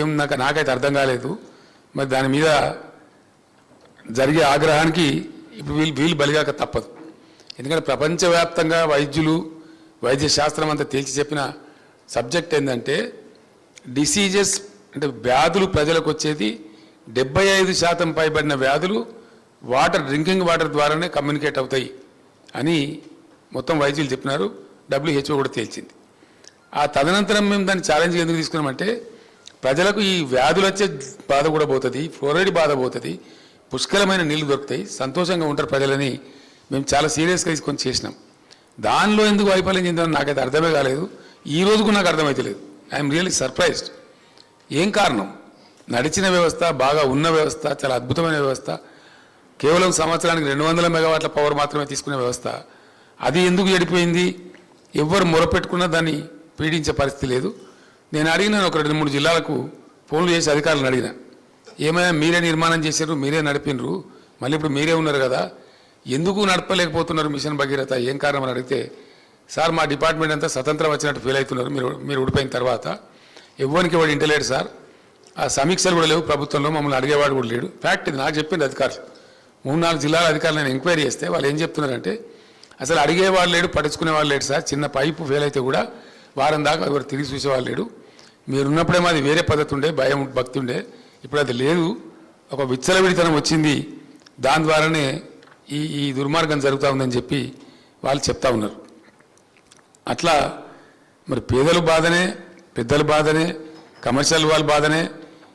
ఏం నాకు నాకైతే అర్థం కాలేదు. మరి దాని మీద జరిగే ఆగ్రహానికి ఇప్పుడు వీళ్ళు వీళ్ళు బలిగాక తప్పదు. ఎందుకంటే ప్రపంచవ్యాప్తంగా వైద్యులు వైద్య శాస్త్రం అంతా తేల్చి చెప్పిన సబ్జెక్ట్ ఏంటంటే డిసీజెస్ అంటే వ్యాధులు ప్రజలకు వచ్చేది డెబ్బై ఐదు శాతం పైబడిన వ్యాధులు వాటర్ డ్రింకింగ్ వాటర్ ద్వారానే కమ్యూనికేట్ అవుతాయి అని మొత్తం వైద్యులు చెప్పినారు. డబ్ల్యూహెచ్ఓ కూడా తేల్చింది. ఆ తదనంతరం మేము దాన్ని ఛాలెంజ్ ఎందుకు తీసుకున్నామంటే ప్రజలకు ఈ వ్యాధులు వచ్చే బాధ కూడా పోతుంది ఫ్లోరైడ్ బాధ పోతుంది పుష్కలమైన నీళ్ళు దొరుకుతాయి సంతోషంగా ఉంటారు ప్రజలని. మేము చాలా సీరియస్గా తీసుకొని చేసినాం. దానిలో ఎందుకు వైఫల్యం చెందామో నాకైతే అర్థమే కాలేదు. ఈ రోజుకు నాకు అర్థమైతలేదు. I'm really surprised. ఏం కారణం? నడిచిన వ్యవస్థ బాగా ఉన్న వ్యవస్థ చాలా అద్భుతమైన వ్యవస్థ. కేవలం సంవత్సరానికి రెండు వందల మెగావాట్ల పవర్ మాత్రమే తీసుకునే వ్యవస్థ. అది ఎందుకు చెడిపోయింది? ఎవరు మొరపెట్టుకున్నా దాన్ని పీడించే పరిస్థితి లేదు. నేను అడిగిన ఒక రెండు మూడు జిల్లాలకు ఫోన్లు చేసి అధికారులను అడిగిన. ఏమైనా మీరే నిర్మాణం చేశారు మీరే నడిపినరు మళ్ళీ ఇప్పుడు మీరే ఉన్నారు కదా ఎందుకు నడపలేకపోతున్నారు మిషన్ భగీరథ? ఏం కారణం అని అడిగితే సార్ మా డిపార్ట్మెంట్ అంతా స్వతంత్రం వచ్చినట్టు ఫీల్ అవుతున్నారు మీరు మీరు ఉడిపోయిన తర్వాత. ఎవ్వరికి వాడు ఇంటలేడు సార్. ఆ సమీక్షలు కూడా లేవు ప్రభుత్వంలో మమ్మల్ని అడిగేవాడు కూడా లేడు. ఫ్యాక్ట్ ఇది నాకు చెప్పింది అధికారులు. మూడు నాలుగు జిల్లాల అధికారులు నేను ఎంక్వైరీ చేస్తే వాళ్ళు ఏం చెప్తున్నారంటే అసలు అడిగేవాడు లేడు పట్టించుకునేవాడు లేడు సార్ చిన్న పైపు ఫెయిల్ అయితే కూడా వారం దాకా ఎవరు తిరిగి చూసేవాళ్ళు లేడు. మీరున్నప్పుడే మాది వేరే పద్ధతి ఉండే భయం భక్తి ఉండే ఇప్పుడు అది లేదు. ఒక విచ్చలవిడితనం వచ్చింది. దాని ద్వారానే ఈ ఈ దుర్మార్గం జరుగుతూ ఉందని చెప్పి వాళ్ళు చెప్తా ఉన్నారు. అట్లా మరి పేదల బాధనే పెద్దల బాధనే కమర్షియల్ వాళ్ళ బాధనే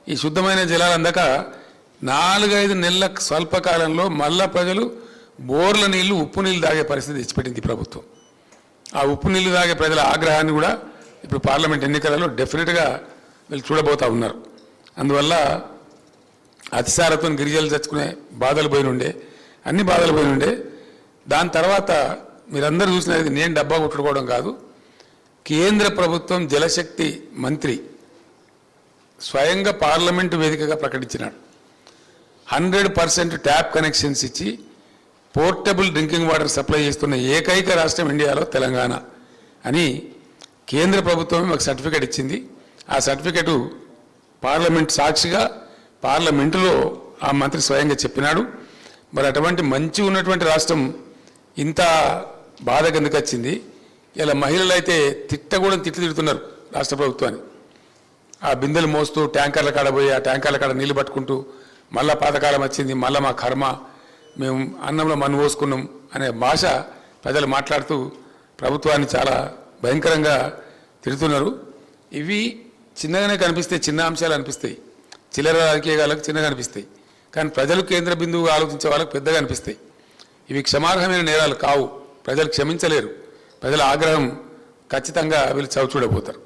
ఈ శుద్ధమైన జలాలు అందక నాలుగైదు నెలల స్వల్పకాలంలో మళ్ళా ప్రజలు బోర్ల నీళ్ళు ఉప్పు నీళ్ళు తాగే పరిస్థితి తెచ్చిపెట్టింది ప్రభుత్వం. ఆ ఉప్పు నీళ్ళు తాగే ప్రజల ఆగ్రహాన్ని కూడా ఇప్పుడు పార్లమెంట్ ఎన్నికలలో డెఫినెట్గా వీళ్ళు చూడబోతా ఉన్నారు. అందువల్ల అతిసారతో గిరిజలు చచ్చుకునే బాధలు పోయి అన్ని బాధలు పోయి దాని తర్వాత మీరందరూ చూసినది నేను డబ్బా కొట్టుకోవడం కాదు. కేంద్ర ప్రభుత్వం జలశక్తి మంత్రి స్వయంగా పార్లమెంటు వేదికగా ప్రకటించినాడు. హండ్రెడ్ పర్సెంట్ ట్యాప్ కనెక్షన్స్ ఇచ్చి పోర్టబుల్ డ్రింకింగ్ వాటర్ సప్లై చేస్తున్న ఏకైక రాష్ట్రం ఇండియాలో తెలంగాణ అని కేంద్ర ప్రభుత్వం మాకు సర్టిఫికేట్ ఇచ్చింది. ఆ సర్టిఫికేటు పార్లమెంట్ సాక్షిగా పార్లమెంటులో ఆ మంత్రి స్వయంగా చెప్పినాడు. మరి అటువంటి మంచి ఉన్నటువంటి రాష్ట్రం ఇంత బాధ కిందకు వచ్చింది? ఇలా మహిళలు అయితే తిట్టకూడదు తిట్లు తిడుతున్నారు రాష్ట్ర ప్రభుత్వాన్ని. ఆ బిందెలు మోస్తూ ట్యాంకర్ల కాడ పోయి ఆ ట్యాంకర్ల కాడ నీళ్ళు పట్టుకుంటూ మళ్ళా పాతకాలం వచ్చింది మళ్ళా మా కర్మ మేము అన్నంలో మన్ను పోసుకున్నాం అనే భాష ప్రజలు మాట్లాడుతూ ప్రభుత్వాన్ని చాలా భయంకరంగా తిడుతున్నారు ఇవి చిన్నగానే కనిపిస్తాయి చిన్న అంశాలు అనిపిస్తాయి. చిల్లర రాజకీయాలకు చిన్నగా అనిపిస్తాయి. కానీ ప్రజలు కేంద్ర బిందువుగా ఆలోచించే వాళ్ళకు పెద్దగా అనిపిస్తాయి. ఇవి క్షమార్హమైన నేరాలు కావు. ప్రజలు క్షమించలేరు. ప్రజల ఆగ్రహం ఖచ్చితంగా వీళ్ళు చవిచూడబోతారు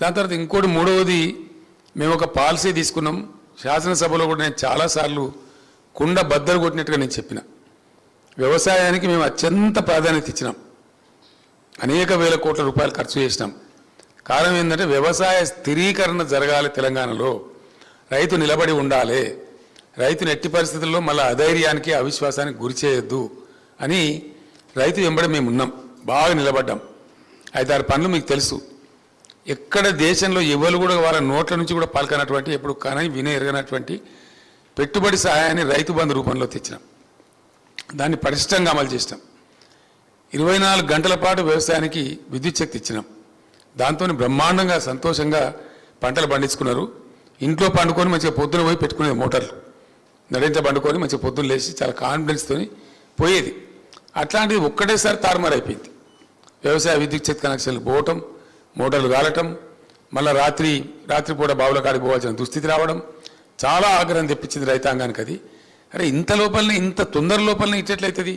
దాని తర్వాత ఇంకోటి మూడవది మేము ఒక పాలసీ తీసుకున్నాం. శాసనసభలో కూడా నేను చాలాసార్లు కుండ బద్దలు కొట్టినట్టుగా నేను చెప్పిన. వ్యవసాయానికి మేము అత్యంత ప్రాధాన్యత ఇచ్చినాం. అనేక వేల కోట్ల రూపాయలు ఖర్చు చేసినాం. కారణం ఏంటంటే వ్యవసాయ స్థిరీకరణ జరగాలి తెలంగాణలో. రైతు నిలబడి ఉండాలి. రైతుని ఎట్టి పరిస్థితుల్లో మళ్ళీ అధైర్యానికి అవిశ్వాసానికి గురి చేయొద్దు అని రైతు వెంబడి మేము ఉన్నాం. బాగా నిలబడ్డాం. ఐదారు పనులు మీకు తెలుసు. ఎక్కడ దేశంలో ఎవరు కూడా వాళ్ళ నోట్ల నుంచి కూడా పాల్గొనటువంటి ఎప్పుడు కానీ వినే ఎరగనటువంటి పెట్టుబడి సహాయాన్ని రైతు బంధు రూపంలో తెచ్చినాం. దాన్ని పటిష్టంగా అమలు చేసినాం. ఇరవై నాలుగు గంటల పాటు వ్యవసాయానికి విద్యుత్ శక్తి ఇచ్చినాం. దాంతో బ్రహ్మాండంగా సంతోషంగా పంటలు పండించుకున్నారు. ఇంట్లో పండుకొని మంచిగా పొద్దున పోయి పెట్టుకునేది మోటార్లు. నడింత పండుకొని మంచిగా పొద్దున లేచి చాలా కాన్ఫిడెన్స్తోని పోయేది. అట్లాంటిది ఒక్కటేసారి తారుమారు అయిపోయింది. వ్యవసాయ విద్యుత్ శక్తి కనెక్షన్లు పోవటం మోటార్లు కాలటం మళ్ళీ రాత్రి రాత్రిపూట బావుల కాడికి పోవాల్సిన దుస్థితి రావడం చాలా ఆగ్రహం తెప్పించింది రైతాంగానికి అది. అరే ఇంత లోపలనే ఇంత తొందర లోపలనే ఇచ్చేట్లయితుంది?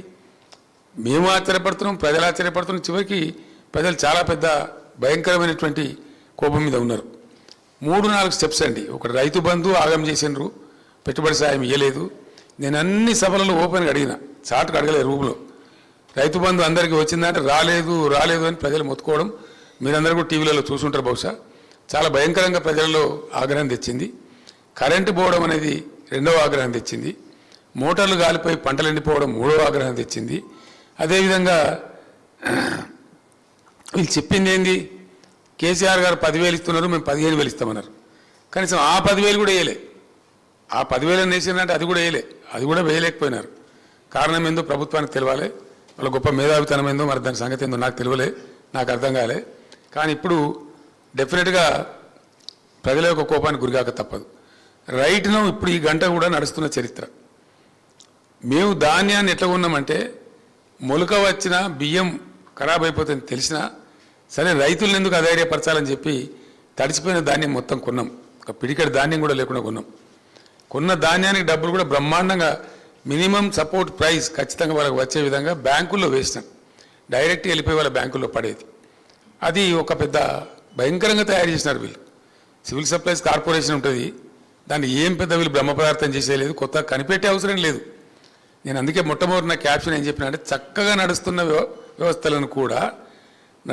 మేము ఆశ్చర్యపడుతున్నాం ప్రజలు ఆశ్చర్యపడుతున్నాం. చివరికి ప్రజలు చాలా పెద్ద భయంకరమైనటువంటి కోపం మీద ఉన్నారు. మూడు నాలుగు స్టెప్స్ అండి. ఒకటి రైతు బంధు ఆగం చేసినారు పెట్టుబడి సాయం ఇవ్వలేదు నేను అన్ని సభలలో ఓపెన్గా అడిగిన. చాటుకు అడగలేదు రూపులో. రైతు బంధు అందరికీ వచ్చిందంటే రాలేదు రాలేదు అని ప్రజలు మొత్తుకోవడం మీరందరూ కూడా టీవీలలో చూసుంటారు బహుశా. చాలా భయంకరంగా ప్రజలలో ఆగ్రహం తెచ్చింది. కరెంటు పోవడం అనేది రెండవ ఆగ్రహం తెచ్చింది. మోటార్లు గాలిపోయి పంటలు ఎండిపోవడం మూడవ ఆగ్రహం తెచ్చింది. అదేవిధంగా వీళ్ళు చెప్పింది ఏంది కేసీఆర్ గారు పదివేలు ఇస్తున్నారు మేము పదిహేను వేలు ఇస్తామన్నారు. కనీసం ఆ పదివేలు కూడా వేయలే. ఆ పదివేలు వేసిందంటే అది కూడా వేయలే. అది కూడా వేయలేకపోయినారు. కారణం ఏందో ప్రభుత్వానికి తెలియాలి వాళ్ళ గొప్ప మేధావితనం ఏందో మరి దాని సంగతి ఏందో నాకు తెలియలే నాకు అర్థం కాలే. కానీ ఇప్పుడు డెఫినెట్గా ప్రజల యొక్క కోపానికి గురికాక తప్పదు. రైట్ను ఇప్పుడు ఈ గంట కూడా నడుస్తున్న చరిత్ర. మేము ధాన్యాన్ని ఎట్లా ఉన్నామంటే మొలక వచ్చిన బియ్యం ఖరాబ్ అయిపోతుంది తెలిసినా సరే రైతులను ఎందుకు అధైర్యపరచాలని చెప్పి తడిచిపోయిన ధాన్యం మొత్తం కొన్నాం. ఒక పిడికడి ధాన్యం కూడా లేకుండా కొన్నాం. కొన్న ధాన్యానికి డబ్బులు కూడా బ్రహ్మాండంగా మినిమం సపోర్ట్ ప్రైస్ ఖచ్చితంగా వాళ్ళకి వచ్చే విధంగా బ్యాంకుల్లో వేసినాం. డైరెక్ట్ వెళ్ళిపోయి వాళ్ళ బ్యాంకుల్లో పడేది. అది ఒక పెద్ద భయంకరంగా తయారు చేసినారు వీళ్ళు. సివిల్ సప్లైస్ కార్పొరేషన్ ఉంటుంది. దాన్ని ఏం పెద్ద వీళ్ళు బ్రహ్మ పదార్థం చేసేయలేదు కొత్త కనిపెట్టే అవసరం లేదు. నేను అందుకే మొట్టమొదటి నా క్యాప్షన్ ఏం చెప్పినా అంటే చక్కగా నడుస్తున్న వ్యవ- వ్యవస్థలను కూడా